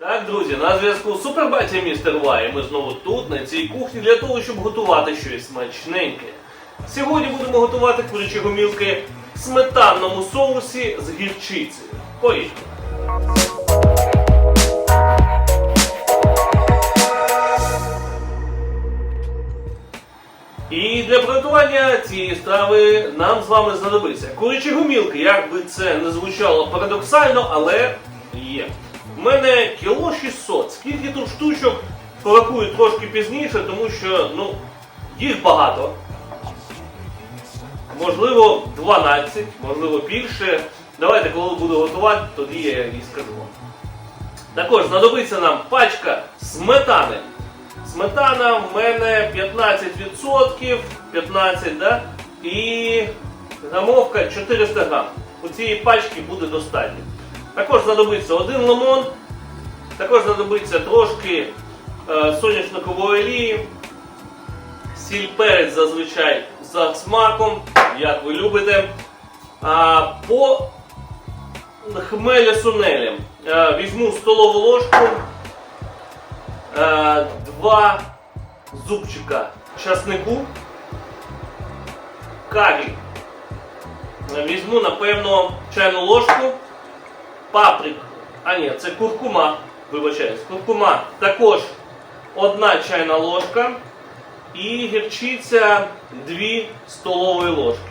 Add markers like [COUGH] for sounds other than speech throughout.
Так, друзі, на зв'язку Супербатя Містер Вай. Ми знову тут, на цій кухні, для того, щоб готувати щось смачненьке. Сьогодні будемо готувати курячі гомілки в сметанному соусі з гірчицею. Поїхали! І для приготування цієї страви нам з вами знадобиться курячі гумілки, як би це не звучало парадоксально, але є. У мене кіло 600. Скільки тут штучок порахую трошки пізніше, тому що ну, їх багато. Можливо, 12, можливо більше. Давайте, коли буду готувати, тоді я і скажу вам. Також знадобиться нам пачка сметани. Сметана в мене 15%, 15, да? і грамовка 400 грам. У цієї пачки буде достатньо. Також знадобиться один лимон, також знадобиться трошки е, соняшникової олії, сіль перець зазвичай за смаком, як ви любите. А, по хмеля сунелям е, візьму столову ложку. Е, два зубчика часнику, карі. Е, Візьму, напевно, чайну ложку, паприк. А ні, це куркума. Вибачаюсь, куркума також одна чайна ложка і гірчиця 2 столової ложки.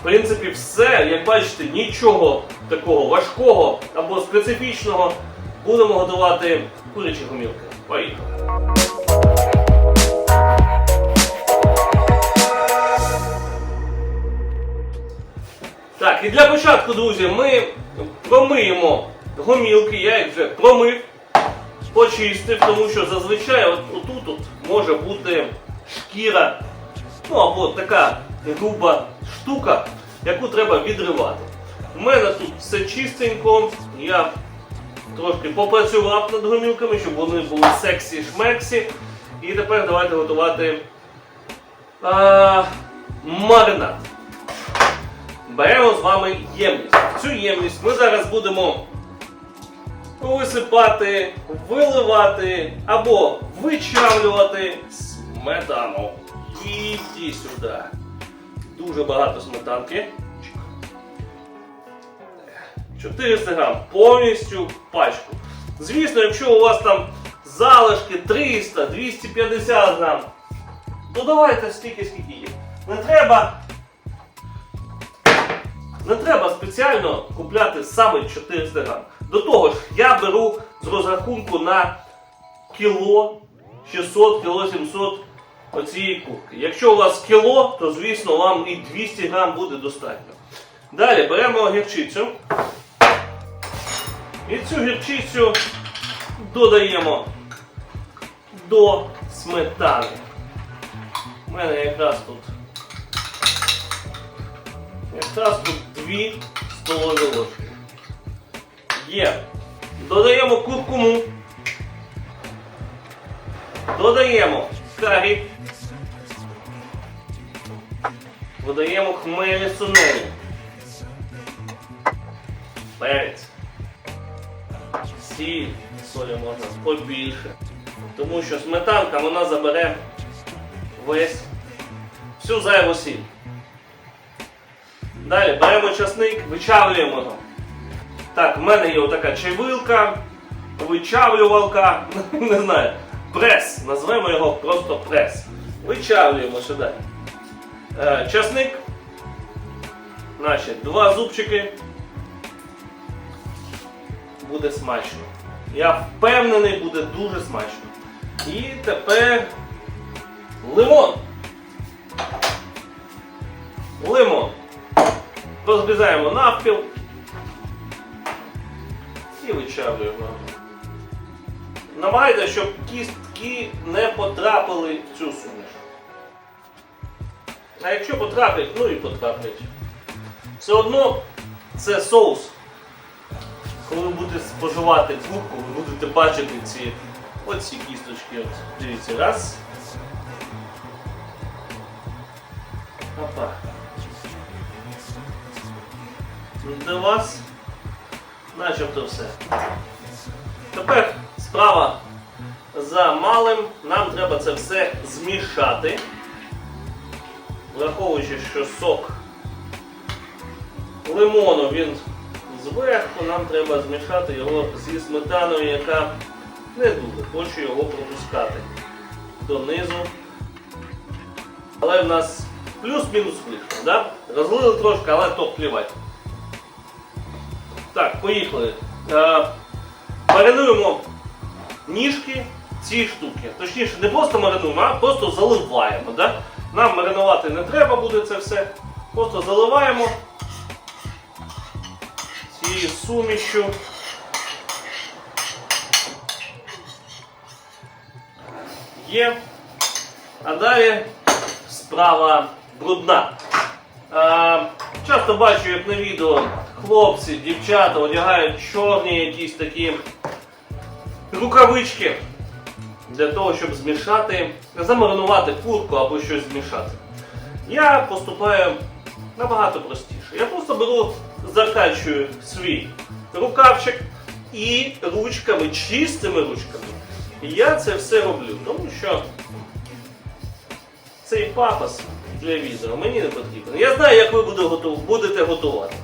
В принципі, все, як бачите, нічого такого важкого або специфічного. Будемо готувати курячі гумілки. Поїхали. Так, і для початку, друзі, ми промиємо гомілки. Я їх вже промив, почистив, тому що зазвичай от, отут от може бути шкіра, ну або така груба штука, яку треба відривати. У мене тут все чистенько, я трошки попрацював над гомілками, щоб вони були сексі-шмексі. І тепер давайте готувати а, маринад. Беремо з вами ємність. Цю ємність ми зараз будемо висипати, виливати або вичавлювати сметану. Іди сюди. Дуже багато сметанки. 400 грам, повністю пачку. Звісно, якщо у вас там залишки 300, 250 грам, то давайте стільки, скільки є. Не треба, не треба спеціально купляти саме 400 грам. До того ж, я беру з розрахунку на кіло 600, кіло 700 оцієї курки. Якщо у вас кіло, то звісно вам і 200 грам буде достатньо. Далі беремо гірчицю. І цю гірчицю додаємо до сметани. У мене якраз тут якраз тут 2 столові ложки. Є. Додаємо куркуму. Додаємо карі. Додаємо хмелі сунелі. Перець сіль, солі можна побільше. Тому що сметанка вона забере весь всю зайву сіль. Далі беремо часник, вичавлюємо його. Так, в мене є отака чайвилка, вичавлювалка, [LAUGHS] не знаю, прес. Назвемо його просто прес. Вичавлюємо сюди. Е, часник. Наші два зубчики буде смачно. Я впевнений, буде дуже смачно. І тепер лимон. Лимон. Розрізаємо навпіл і вичавлюємо. Намагайтеся, щоб кістки не потрапили в цю суміш. А якщо потраплять, ну і потраплять. Все одно це соус коли ви будете споживати курку, ви будете бачити ці оці кісточки. От, дивіться, раз. Опа. Для вас начебто все. Тепер Справа за малим нам треба це все змішати. Враховуючи, що сок лимону він зверху, нам треба змішати його зі сметаною, яка не дуже хоче його пропускати донизу. Але в нас плюс-мінус да? Розлили трошки, але то плівать. Так, поїхали. Е, маринуємо ніжки ці штуки. Точніше, не просто маринуємо, а просто заливаємо. Да? Нам маринувати не треба буде це все. Просто заливаємо цією сумішю. Є. А далі справа брудна. А, часто бачу, як на відео хлопці, дівчата одягають чорні якісь такі рукавички для того, щоб змішати, замаринувати курку або щось змішати. Я поступаю набагато простіше. Я просто беру, закачую свій рукавчик і ручками, чистими ручками. Я це все роблю, тому що цей пафос для відео мені не потрібен. Я знаю, як ви будете готувати.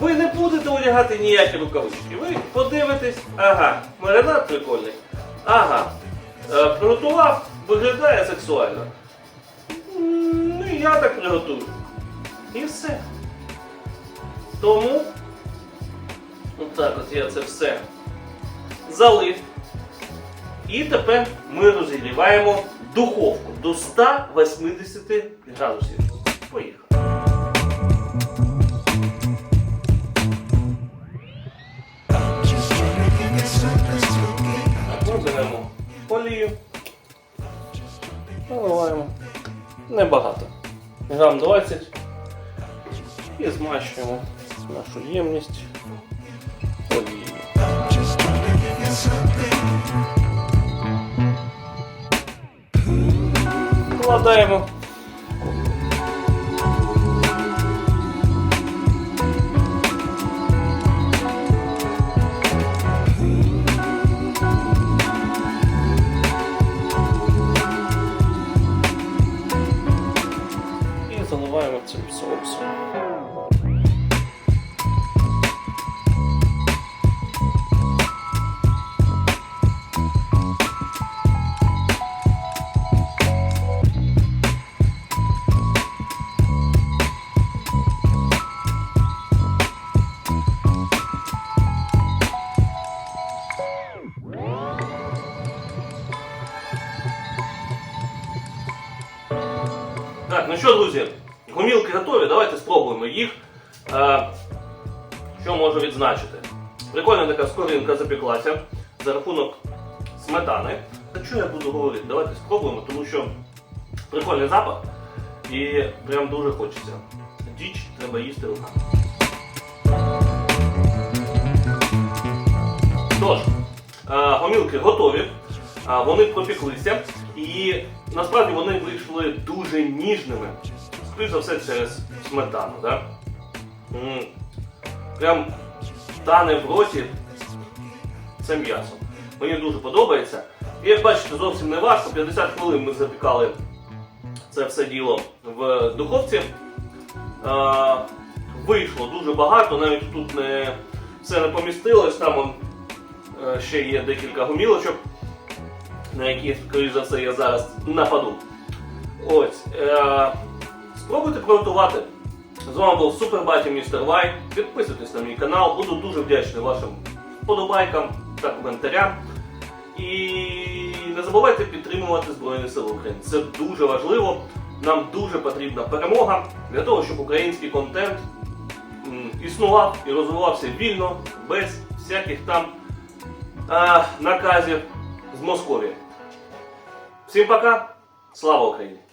Ви не будете одягати ніякі рукавички. Ви подивитесь, ага, маринад прикольний. Ага. Е, приготував, виглядає сексуально. Ну я так приготую. І все. Тому, отак от я це все залив. І тепер ми розігріваємо духовку до 180 градусів. Поїхали. ємність олією. Вкладаємо. І заливаємо цим соусом. Що можу відзначити? Прикольна така скоринка запеклася за рахунок сметани. Та що я буду говорити? Давайте спробуємо, тому що прикольний запах і прям дуже хочеться. Діч треба їсти руками. Тож, е, гомілки готові, е, вони пропіклися і насправді вони вийшли дуже ніжними. Скоріше за все через сметану. Да? Прям тане в роті це м'ясо. Мені дуже подобається. І як бачите, зовсім не важко. 50 хвилин ми запікали це все діло в духовці. Е, Вийшло дуже багато, навіть тут не все не помістилось. Там е, ще є декілька гумілочок, на які, скоріш за все, я зараз нападу. Ось. Е, спробуйте приготувати. З вами був Супербаті Містер Вай. Підписуйтесь на мій канал, буду дуже вдячний вашим вподобайкам та коментарям. І не забувайте підтримувати Збройні Сили України. Це дуже важливо. Нам дуже потрібна перемога для того, щоб український контент існував і розвивався вільно, без всяких там а, наказів з Московії. Всім пока! Слава Україні!